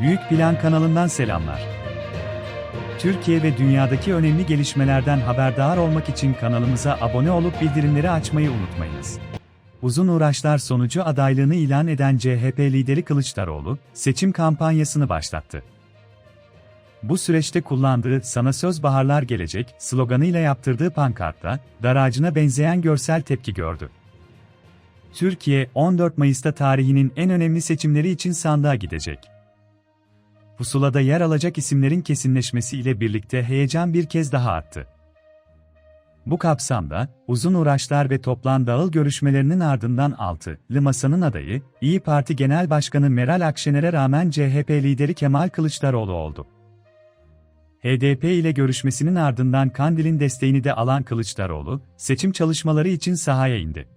Büyük Plan kanalından selamlar. Türkiye ve dünyadaki önemli gelişmelerden haberdar olmak için kanalımıza abone olup bildirimleri açmayı unutmayınız. Uzun uğraşlar sonucu adaylığını ilan eden CHP lideri Kılıçdaroğlu, seçim kampanyasını başlattı. Bu süreçte kullandığı "Sana söz baharlar gelecek" sloganıyla yaptırdığı pankartta, dar ağacına benzeyen görsel tepki gördü. Türkiye, 14 Mayıs'ta tarihinin en önemli seçimleri için sandığa gidecek. Pusulada yer alacak isimlerin kesinleşmesiyle birlikte heyecan bir kez daha arttı. Bu kapsamda, uzun uğraşlar ve toplan dağıl görüşmelerinin ardından altılı masanın adayı, İyi Parti Genel Başkanı Meral Akşener'e rağmen CHP lideri Kemal Kılıçdaroğlu oldu. HDP ile görüşmesinin ardından Kandil'in desteğini de alan Kılıçdaroğlu, seçim çalışmaları için sahaya indi.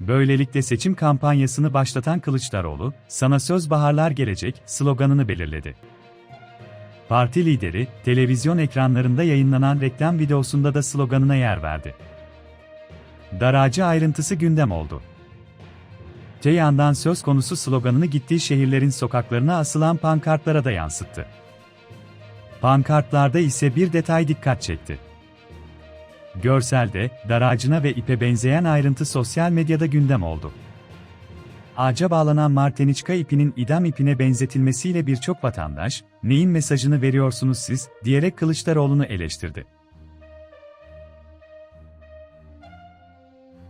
Böylelikle seçim kampanyasını başlatan Kılıçdaroğlu, "Sana söz baharlar gelecek" sloganını belirledi. Parti lideri, televizyon ekranlarında yayınlanan reklam videosunda da sloganına yer verdi. Daracı ayrıntısı gündem oldu. Te yandan söz konusu sloganını gittiği şehirlerin sokaklarına asılan pankartlara da yansıttı. Pankartlarda ise bir detay dikkat çekti. Görselde, dar ağacına ve ipe benzeyen ayrıntı sosyal medyada gündem oldu. Ağaca bağlanan Marteniçka ipinin idam ipine benzetilmesiyle birçok vatandaş, neyin mesajını veriyorsunuz siz, diyerek Kılıçdaroğlu'nu eleştirdi.